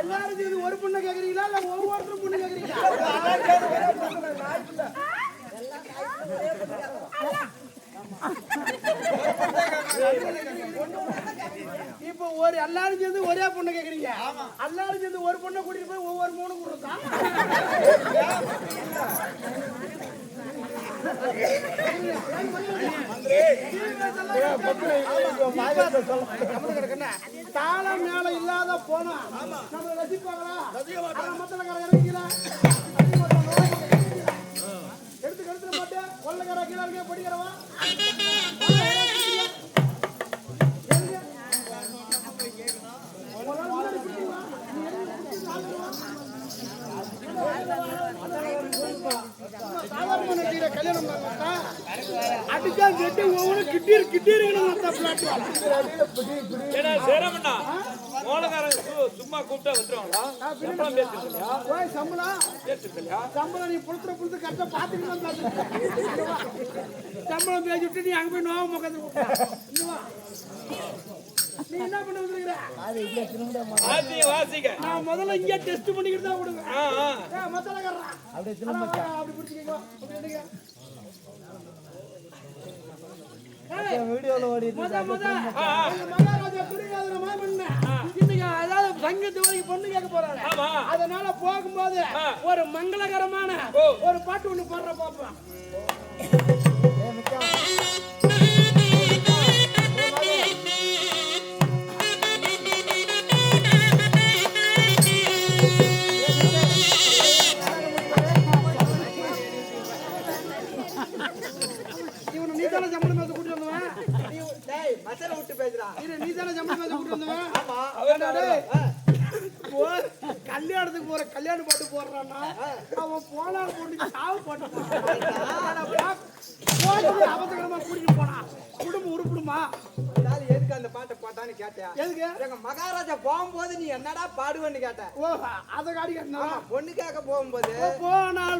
எல்லாரும் சேர்ந்து ஒரு பொண்ணை கேக்குறீங்களா? இல்ல ஒவ்வொருத்தரும் பொண்ணு கேக்குறீங்களா? இப்போ ஒரு எல்லாரும் சேர்ந்து ஒரே பொண்ணை கேக்குறீங்க. எல்லாரும் சேர்ந்து ஒரு பொண்ணை கூட்டிட்டு போய் ஒவ்வொரு மூணு கொடுத்தா தாளம் மேல இல்லாத போனா நம்ம ரசிப்பாங்களா? ஆனா மத்தல கரை இறங்கிக்கிறா கல்யாணம் பண்ணா அடிச்சா கெட்டி ஒவ்வொரு கிட்டீர் கிட்டீர் பிளாட் ஏன்னா சேரமண்ணா. மோளக்காரன் சு- சும்மா கூப்பிட்டா வந்துருவாங்களா? சம்பளம் ஓய் சம்பளம். சம்பளம் நீ புளுத்துற புளுத்து கரெக்டா பேசுற. சம்பளம் பேசி விட்டு நீ அங்க போய் நோவ. நீ என்ன பண்ண வாசிங்க நான் முதல்ல இங்கே டெஸ்ட் பண்ணிக்கிட்டு தான் விடுங்க ஆ ஆ. மசாலா கர்றா. அட, வா, அப்படி பிடிச்சிக்கோ. அப்படி எடுங்க. ஏய், முத, முத, இந்த மகாராஜா துரியோதன மாமன்னன் இன்னைக்கு அதாவது சங்கத்து வரைக்கும் பொண்ணு கேட்க போறாரு. ஆமா. அதனால போகும்போது. ஒரு மங்களகரமான. ஒரு பாட்டு ஒண்ணு பாடுற பாப்போம். தானே சம்பளம் பேச கூட்டிட்டு வந்தவன்? டேய் மசாலா விட்டு பேசுறா இரு, நீ தானே சம்பளம் பேச கூட்டிட்டு வந்தவன்? ஆமா. அவன்டா டேய். கல்யாணத்துக்கு போற கல்யாண பாட்டு போடுறான்னா அவன் போனாலும் போட்டு சாவு பாட்டு போடுறான். அவசரமா கூட்டிட்டு போனான் குடும்பம் உருப்பிடுமா? எதுக்கு அந்த பாட்டை போட்டான்னு கேட்டேன். எதுக்கு? எங்க மகாராஜா போகும்போது நீ என்னடா பாடுவேன்னு கேட்டேன். ஓ அதை காடி கட்டினா ஆமா பொண்ணு கேட்க போகும்போது போனால்